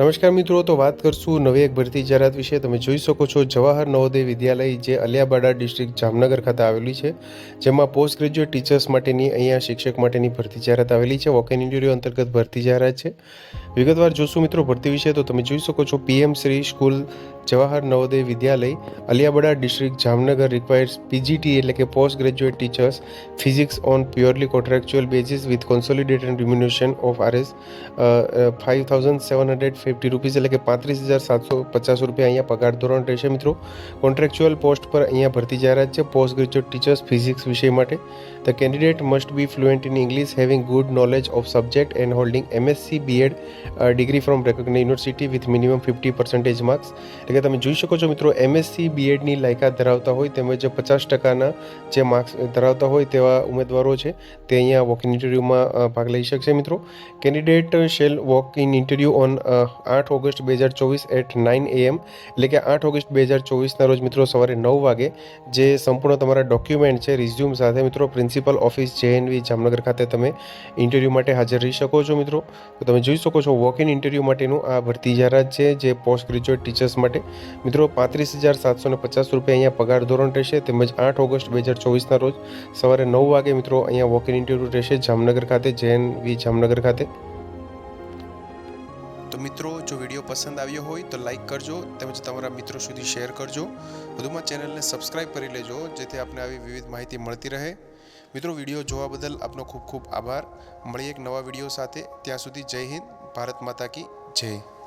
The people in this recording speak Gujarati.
નમસ્કાર મિત્રો, તો વાત કરશું નવી એક ભરતી જાહેરાત વિશે. તમે જોઈ શકો છો, જવાહર નવોદય વિદ્યાલય જે અલિયાબાડા ડિસ્ટ્રિક્ટ જામનગર ખાતે આવેલી છે, જેમાં પોસ્ટ ગ્રેજ્યુએટ ટીચર્સ માટેની અહીંયા શિક્ષક માટેની ભરતી જાહેરાત આવેલી છે. વોક ઇન ઇન્ટરવ્યૂ અંતર્ગત ભરતી જાહેરાત છે. વિગતવાર જોશું મિત્રો ભરતી વિશે, તો તમે જોઈ શકો છો PM Shri school Jawahar Navodaya Vidyalaya, Aliyabada district, Jamnagar requires PGT એટલે કે post graduate teachers physics on purely contractual basis with consolidated remuneration of RS five thousand seven hundred fifty rupees એટલે કે પાંત્રીસ હજાર સાતસો પચાસ રૂપિયા અહીંયા પગાર ધોરણ રહેશે મિત્રો. કોન્ટ્રાક્ચ્યુઅલ પોસ્ટ પર અહીંયા ભરતી જાહેરાત છે પોસ્ટ ગ્રેજ્યુએટ ટીચર્સ ફિઝિક્સ વિષય માટે. The candidate must be fluent in English having good knowledge of subject and holding MSc BEd degree from recognise university with minimum fifty percentage marks એટલે કે તમે જોઈ શકો છો મિત્રો એમએસસી બીએડની લાયકાત ધરાવતા હોય તેમજ પચાસ ટકાના જે માર્ક્સ ધરાવતા હોય તેવા ઉમેદવારો છે, તે અહીંયા વોક ઇન ઇન્ટરવ્યૂમાં ભાગ લઈ શકશે મિત્રો. Candidate shall walk in interview on આઠ ઓગસ્ટ બે હજાર ચોવીસ એટ નાઇન એએમ એટલે કે આઠ ઓગસ્ટ બે હજાર ચોવીસના રોજ મિત્રો સવારે નવ વાગે જે સંપૂર્ણ તમારા ડોક્યુમેન્ટ છે રિઝ્યુમ સાથે મિત્રો પ્રિન્સિપલ ઓફિસ જેએનવી જામનગર ખાતે તમે ઇન્ટરવ્યૂ માટે હાજર રહી શકો છો મિત્રો. તો તમે જોઈ શકો છો વોક ઇન ઇન્ટરવ્યૂ માટેનું આ ભરતી જાહેરાત છે, જે પોસ્ટ ગ્રેજ્યુએટ ટીચર્સ માટે મિત્રો, પાંત્રીસ હજાર સાતસો પચાસ રૂપિયા અહીંયા પગાર ધોરણ રહેશે, તેમજ આઠ ઓગસ્ટ બે હજાર ચોવીસના રોજ સવારે નવ વાગે મિત્રો અહીંયા વોક ઇન ઇન્ટરવ્યૂ રહેશે જામનગર ખાતે જેએનવી જામનગર ખાતે. તો મિત્રો, જો વીડિયો પસંદ આવ્યો હોય તો લાઈક કરજો, તેમજ તમારા મિત્રો સુધી શેર કરજો. વધુમાં ચેનલને સબસ્ક્રાઇબ કરી લેજો, જેથી આપને આવી વિવિધ માહિતી મળતી રહે. મિત્રો, વીડિયો જોવા બદલ આપનો ખૂબ ખૂબ આભાર. મળીએ એક નવા વીડિયો સાથે. ત્યાં સુધી જય હિન્દ, ભારત માતા કી જય.